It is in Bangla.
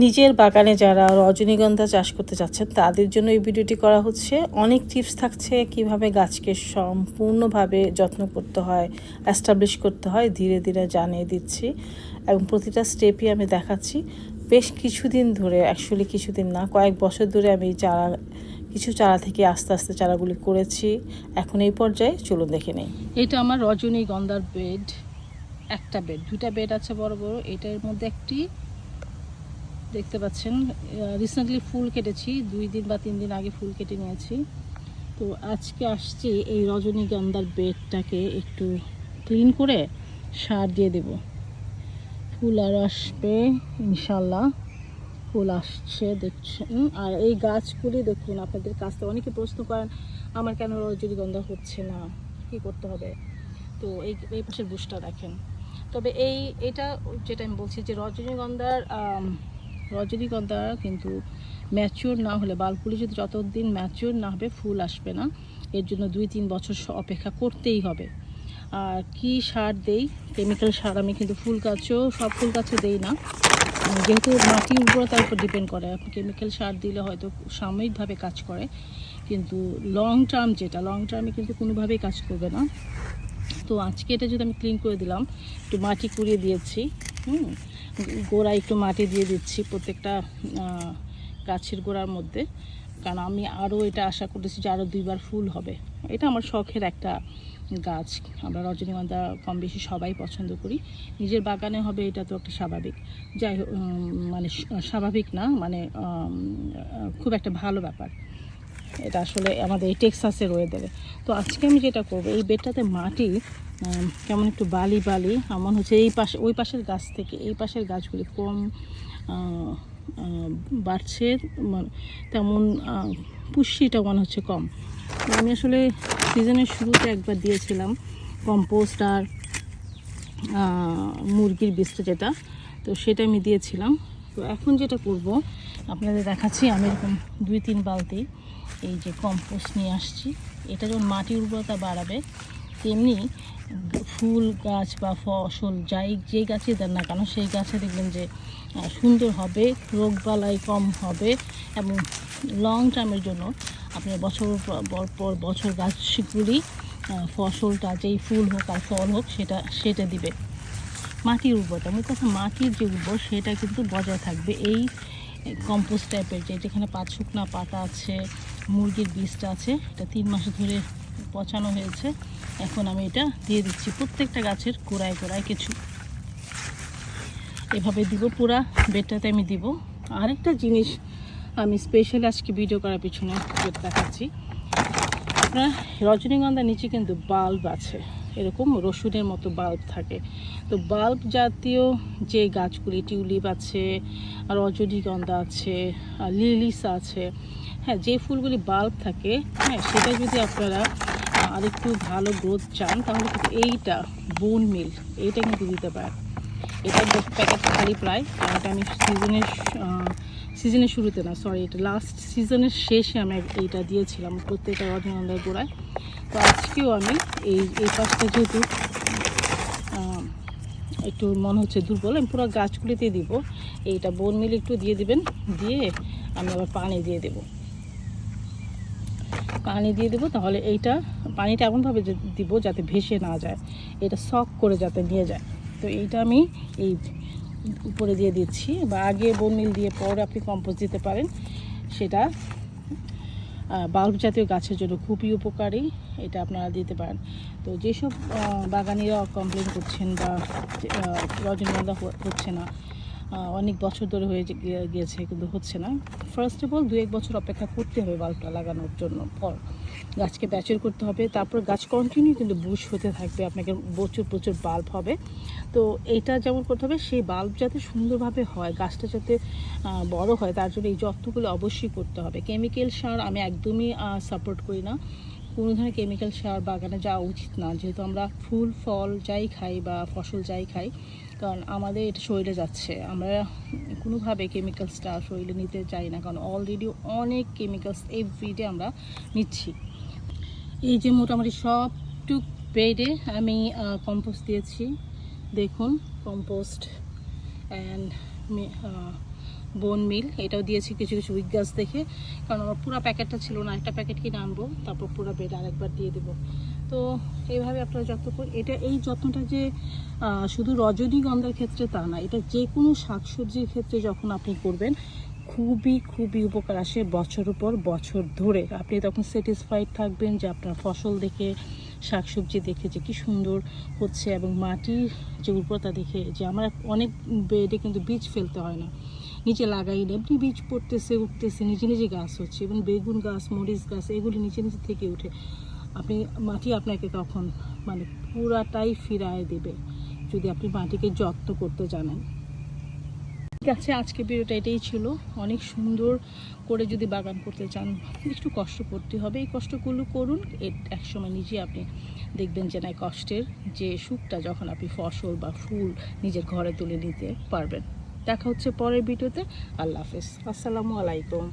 নিজের বাগানে যারা রজনীগন্ধা চাষ করতে চাচ্ছেন তাদের জন্য এই ভিডিওটি করা হচ্ছে। অনেক টিপস থাকছে কীভাবে গাছকে সম্পূর্ণভাবে যত্ন করতে হয় অ্যাস্টাবলিশ করতে হয়, ধীরে ধীরে জানিয়ে দিচ্ছি এবং প্রতিটা স্টেপই আমি দেখাচ্ছি। বেশ কিছুদিন ধরে অ্যাকচুয়ালি কিছুদিন না, কয়েক বছর ধরে আমি চারা, কিছু চারা থেকে আস্তে আস্তে চারাগুলি করেছি। এখন এই পর্যায়ে চলুন দেখে নেই। এটা আমার রজনীগন্ধার বেড একটা বেড দুটা বেড আছে বড় বড়, এটার মধ্যে একটি দেখতে পাচ্ছেন রিসেন্টলি ফুল কেটেছি, দুই দিন বা তিন দিন আগে ফুল কেটে নিয়েছি। তো আজকে আসছি এই রজনীগন্ধার বেডটাকে একটু ক্লিন করে সার দিয়ে দেব। ফুল আর আসবে ইনশাল্লাহ ফুল আসছে, দেখছেন। আর এই গাছগুলি দেখুন, আপনাদের কাছ থেকে অনেকে প্রশ্ন করেন, আমার কেন রজনীগন্ধা হচ্ছে না? কি করতে হবে? তো এই এই পাশের বুশটা দেখেন। তবে এই, এটা যেটা আমি বলছি যে রজনীগন্ধার রজনীগন্ধা কিন্তু ম্যাচিওর না হলে বালগুলি যদি যতদিন ম্যাচিওর না হবে, ফুল আসবে না। এর জন্য দুই তিন বছর অপেক্ষা করতেই হবে। আর কি সার দেই? কেমিক্যাল সার আমি কিন্তু ফুল গাছেও, সব ফুল গাছে দেই না। যেহেতু মাটি উর্বরতার উপর ডিপেন্ড করে। কেমিক্যাল সার দিলে হয়তো সাময়িকভাবে কাজ করে। কিন্তু লং টার্ম যেটা লং টার্মে কিন্তু কোনোভাবেই কাজ করবে না। তো আজকে এটা যদি আমি ক্লিন করে দিলাম, একটু মাটি কুড়িয়ে দিয়েছি, হুম? গোড়ায় একটু মাটি দিয়ে দিচ্ছি প্রত্যেকটা গাছের গোড়ার মধ্যে। কারণ আমি আরও এটা আশা করতেছি যে আরও দুইবার ফুল হবে। এটা আমার শখের একটা গাছ। আমরা রজনীগন্ধা কম বেশি সবাই পছন্দ করি। নিজের বাগানে হবে এটা তো একটা স্বাভাবিক। যাই মানে স্বাভাবিক না মানে খুব একটা ভালো ব্যাপার। এটা আসলে আমাদের এই টেক্সাসের ওয়েদারে তো আজকে আমি যেটা করব, এই বেডটাতে মাটি কেমন একটু বালি বালি আমার হচ্ছে এই পাশে, ওই পাশের গাছ থেকে এই পাশের গাছগুলি কম বাড়ছে মানে তেমন পুষ্টিটা মনে হচ্ছে কম। আমি আসলে সিজনের শুরুতে একবার দিয়েছিলাম কম্পোস্ট আর মুরগির বীজটা যেটা, তো সেটা আমি দিয়েছিলাম। তো এখন যেটা করব, আপনাদের দেখাচ্ছি, আমি এরকম দুই তিন বালতি এই যে কম্পোস্ট নিয়ে আসছি, এটা যখন মাটির উর্বরতা বাড়াবে, তেমনি ফুল গাছ বা ফসল, যাই, যে গাছে দেন না কেন, সেই গাছে দেখবেন যে সুন্দর হবে রোগবালাই কম হবে এবং লং টার্মের জন্য আপনার বছর পর- বছর গাছগুলি ফসলটা, যেই ফুল হোক আর ফল হোক, সেটা সেটা দিবে। মাটির উর্বরতা আমার কথা মাটির যে উর্বর, সেটা কিন্তু বজায় থাকবে এই কম্পোস্ট টাইপের যে যেখানে পাঁচ শুকনা পাতা আছে মুরগির বীজটা আছে। এটা তিন মাস ধরে পচানো হয়েছে। এখন আমি এটা দিয়ে দিচ্ছি প্রত্যেকটা গাছের কোড়ায় কোড়ায় কিছু। এভাবে দিব পুরা বেডটাতে আমি দিব। আরেকটা জিনিস আমি স্পেশালি আজকে ভিডিও করার পিছনে দেখাচ্ছি। আপনার রজনীগন্ধার নিচে কিন্তু বাল্ব আছে। এরকম রসুনের মতো বাল্ব থাকে। তো বাল্ব জাতীয় যে গাছগুলি টিউলিপ আছে রজনীগন্ধা আছে লিলিস আছে হ্যাঁ যে ফুলগুলি বাল্ব থাকে হ্যাঁ সেটা যদি আপনারা আরেকটু ভালো গ্রোথ চান, তাহলে কিন্তু এইটা বোন মিল এইটা কিন্তু দিতে পারেন। এটা দশ প্যাকেট খালি প্রায় আর এটা আমি সিজনের সিজনের শুরুতে না সরি এটা লাস্ট সিজনের শেষে আমি এইটা দিয়েছিলাম প্রত্যেকটা রজনীগন্ধার গোড়ায়। তো আজকেও আমি এই এই পাশটা যেহেতু একটু মনে হচ্ছে দুর্বল, আমি পুরো গাছগুলিতে দিব। এইটা বোন মিলে একটু দিয়ে দিবেন, দিয়ে আমি আবার পানি দিয়ে দেবো। পানি দিয়ে দেবো, তাহলে এইটা, পানিটা এমনভাবে দিব যাতে ভেসে না যায়, এটা সক করে যাতে নিয়ে যায়। তো এইটা আমি এই উপরে দিয়ে দিচ্ছি, বা আগে বোন মিল দিয়ে পরে আপনি কম্পোস্ট দিতে পারেন, সেটা বাল্ব জাতীয় গাছের জন্য খুবই উপকারী, এটা আপনারা দিতে পারেন। তো যেসব বাগানিরা কমপ্লেন করছেন বা রজনীগন্ধা হচ্ছে না অনেক বছর ধরে হয়ে গিয়ে- গিয়েছে, কিন্তু হচ্ছে না। ফার্স্ট অফ অল দু এক বছর অপেক্ষা করতে হবে বাল্বটা লাগানোর জন্য। পর গাছকে ব্যাচের করতে হবে, তারপর গাছ কন্টিনিউ কিন্তু বুশ হতে থাকবে, আপনাকে প্রচুর প্রচুর বাল্ব হবে। তো এইটা যেমন করতে হবে, সেই বাল্ব যাতে সুন্দরভাবে হয়, গাছটা যাতে বড় হয়, তার জন্য এই যত্নগুলো অবশ্যই করতে হবে। কেমিক্যাল সার আমি একদমই সাপোর্ট করি না। কোনো ধরনের কেমিক্যাল সার বাগানে যাওয়া উচিত না। যেহেতু আমরা ফুল, ফল যাই খাই বা ফসল যাই খাই কারণ আমাদের এটা শরীরে যাচ্ছে। আমরা কোনোভাবে কেমিক্যালসটা শরীরে নিতে চাই না, কারণ অলরেডি অনেক কেমিক্যালস এভরিডে আমরা নিচ্ছি। এই যে মোটামুটি সবটুক বেডে আমি কম্পোস্ট দিয়েছি। দেখুন কম্পোস্ট অ্যান্ড বোন মিল এটাও দিয়েছি কিছু কিছু উইক গাছ দেখে। কারণ আমার পুরো প্যাকেটটা ছিল না, একটা প্যাকেট কিনে আনব, তারপর পুরো বেড আরেকবার দিয়ে দেবো। তো এইভাবে আপনারা যত্ন করুন এটা এই যত্নটা যে শুধু রজনীগন্ধার ক্ষেত্রে তা না, এটা যে কোনো শাকসবজির ক্ষেত্রে যখন আপনি করবেন, খুবই খুবই উপকার আসে বছর পর বছর ধরে। আপনি তখন স্যাটিসফাইড থাকবেন যে আপনার ফসল দেখে, শাকসবজি দেখে যে কি সুন্দর হচ্ছে এবং মাটির যে উর্বরতা দেখে যে আমার অনেক বেডে কিন্তু বীজ ফেলতে হয় না। নিচে লাগাই না। এমনি বীজ পড়তেছে, উঠতেছে, নিজে নিজে গাছ হচ্ছে। এবং বেগুন গাছ, মরিচ গাছ, এগুলি নিচে নিচে থেকে উঠে। আপনি মাটি আপনাকে তখন মানে পুরাটাই ফিরায় দেবে, যদি আপনি মাটিকে যত্ন করতে জানেন। ঠিক আছে আজকে ভিডিওটা এটাই ছিল। অনেক সুন্দর করে যদি বাগান করতে চান, একটু কষ্ট করতে হবে। এই কষ্টগুলো করুন এক সময় নিজে আপনি দেখবেন যে না কষ্টের যে সুখটা যখন আপনি ফসল বা ফুল নিজের ঘরে তুলে নিতে পারবেন। দেখা হচ্ছে পরের ভিডিওতে। আল্লাহ হাফেজ। আসসালামু আলাইকুম।